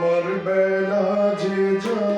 আমার বেলা যে যায়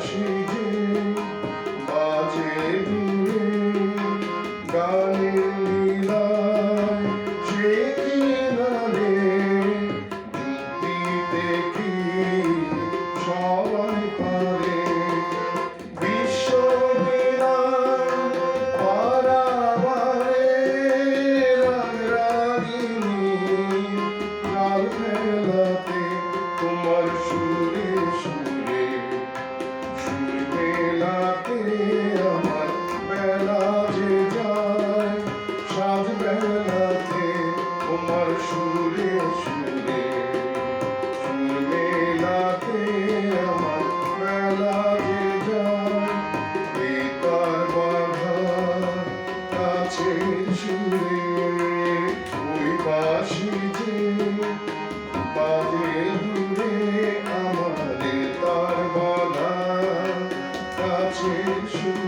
去。Thank you. 结束